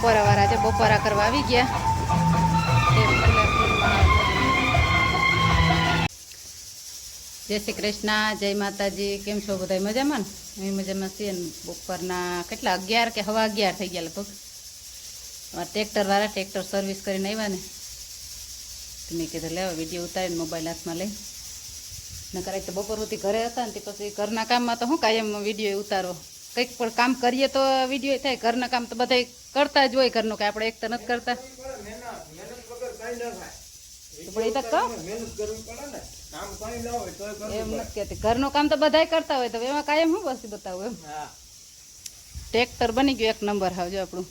બપોરા વાળા છે, બપોરા કરવા આવી ગયા. જય શ્રી કૃષ્ણ, જય માતાજી. કેમ છો બધા મજામાં ને? અમે મજામાં છીએ બપોરના કેટલા? અગિયાર કે હવા અગિયાર થઈ ગયા લગભગ. ટ્રેક્ટર વાળા ટ્રેક્ટર સર્વિસ કરીને આવ્યા ને. મેં કીધું, લેવા વીડિયો ઉતારીને મોબાઈલ હાથમાં લઈ. ને કરાય તો બપોર સુધી ઘરે હતા ને, તે પછી ઘરના કામમાં તો શું કાયમ વીડિયો ઉતારો. કંઈક પણ કામ કરીએ તો વીડિયો થાય, ઘરના કામ તો બધા કરતા જ હોય ઘરનું કે આપણે એક તો નથી કરતા. પણ એ તો કહો. એમ નથી કહેતી. ઘરનું કામ તો બધાય કરતા હોય તો એમાં કાયમ શું બસ બતાવું એમ? ટ્રેક્ટર બની ગયું એક નંબર હાવજો આપણું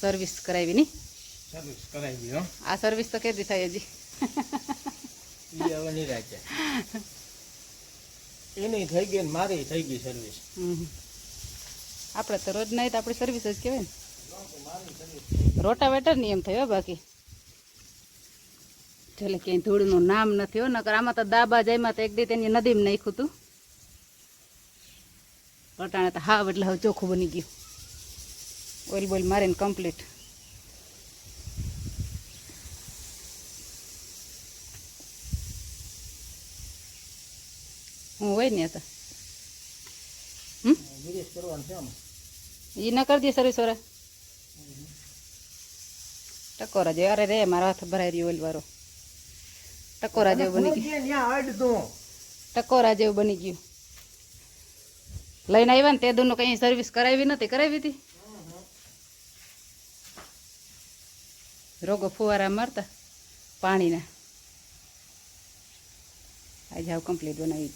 સર્વિસ કરાવી ની. સર્વિસ કરાવી આ સર્વિસ તો કેદી થાય હજી. એની થઈ ગઈ મારી થઈ ગઈ સર્વિસ. આપણે તો રોજ તો આપણી સર્વિસ જ કહેવાય ને. રોટાવેટરની એમ થયો બાકી. એટલે ક્યાંય ધૂળનું નામ નથી હો, નકર આમાં તો દાબા જાયમાં તો એક દી તેની નદીમાં નાખ્યું હતું અટાણે તો હાવ એટલે હવે ચોખ્ખું બની ગયું. ઓઇલ બોઇલ મારીને કમ્પ્લીટ હું હોય ને તો? ગિરીશ ઈ ન કરી દે સર્વિસ વાળા ટકોરા જેવો અરે રે મારા હાથ ભરાઈ રહ્યો ઓઇલ વાળો ટકોરા જેવું બની ગયું. ટકોરા જેવું બની ગયું. લઈને આવ્યા ને તે દૂરનું કઈ સર્વિસ કરાવી નથી કરાવી હતી? રોગો ફુવારા મારતા પાણીના. આજે આવું કમ્પ્લીટ બનાવી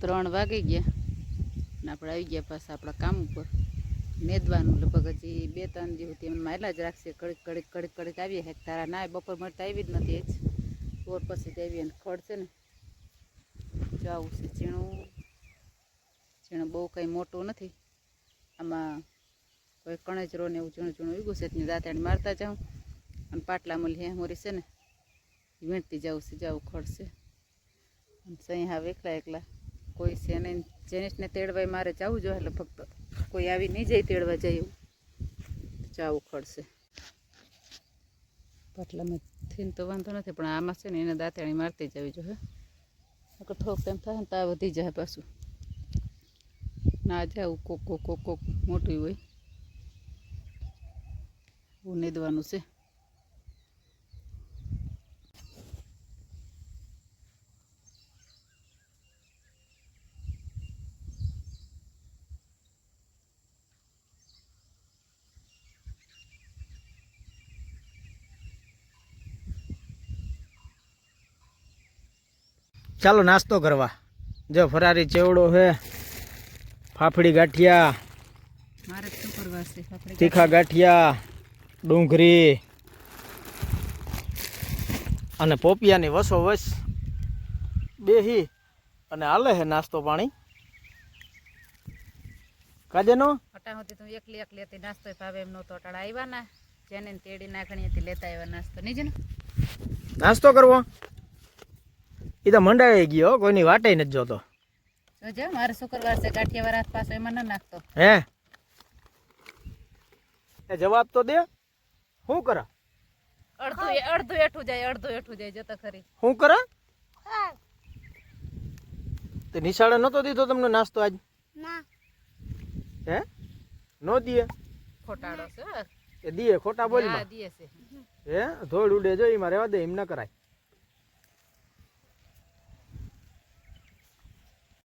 ત્રણ વાગી ગયા. ને આપણે આવી ગયા પાછા આપણા કામ ઉપર. મેદવાનું લગભગ હજી બે ત્રણ દિવસ એમ માયલા જ રાખશે. કડીક કડીક કડીક કડીક આવીએ હેક તારા ના બપોર મળતા આવી જ નથી જ બોર પછી આવી અને ખડ છે ને. જવું છે ઝીણું. ઝીણું બહુ કંઈ મોટું નથી. આમાં કોઈ કણજરો ને એવું ઝીણું ઝીણું ઉગું છે. એની દાંતણ મારતા જાઉં અને પાટલા મળી હે મોરી છે ને. વીણતી જાઉં છે જવું ખડશે અને સહી હા એકલા એકલા કોઈ છે નહીં જેનિસને તેડવાય મારે જવું જોઈએ એટલે ફક્ત કોઈ આવી નહીં જાય તેડવા જાય એવું. જાવું ખડશે. પાટલામાં થઈને તો વાંધો નથી, પણ આમાં છે ને એને દાંતણી મારતી જવી જોઈએ નકર થોડોક ટાઈમ થાય ને તો આ વધી જાય પાછું. ના જાવું કોક કોક કોક કોક મોટું હોય. એવું નીદવાનું છે. ચાલો નાસ્તો કરવા. જો ફરારી ચેવડો છે. ફાફડી ગાંઠિયા તીખા ગાંઠિયા ડુંગળી અને પોપિયાની વસો વસ. બેહી અને હાલે છે નાસ્તો પાણી. કાજેનો? અટા હતી તું એકલી એકલી હતી નાસ્તો ભાવે એમ નહોતો. અટાડા આવ્યા ના જેને તેડી નાખણી હતી લેતા આવ્યા નાસ્તો. નહીં જ ને નાસ્તો કરવો. એ તો મંડાઈ ગયો હો, કોઈની વાટે નથી જોતો. જોજે મારે શુક્રવાર છે ગાંઠિયા વાળા પાછો એમાં ન નાખતો. હે? એ જવાબ તો દે. શું કરા? અડધું એ- અડધું એઠું જાય અડધું એઠું જાય જતો ખરી. શું કરે? તે નિશાળે નતો દીધો તમને નાસ્તો આજ? હે? નો દીએ? ખોટાડો છે એ દીએ ખોટા બોલી હા દીએ છે. હે? ધોળ ઉડે જો એમાં રહેવા દે એમ ન કરાય.